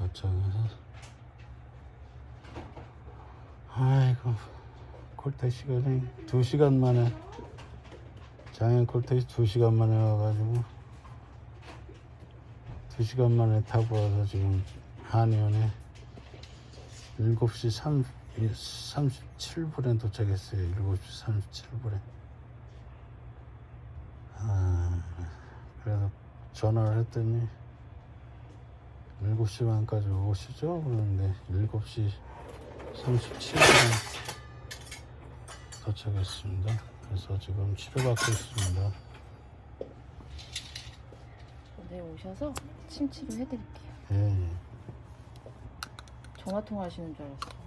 도착해서. 아이고 콜택 시간이 2시간 만에 장애인 콜택이 2시간 만에 와가지고 2시간 만에 타고 와서 지금 한의원에 7시 3, 37분에 도착했어요. 7시 37분에. 아, 그래서 전화를 했더니 7시 반까지 오시죠? 그러는데 7시 37분에 도착했습니다. 그래서 지금 치료받고 있습니다. 네 오셔서 침 치료 해드릴게요. 예, 예. 전화 통화하시는 줄 알았어요.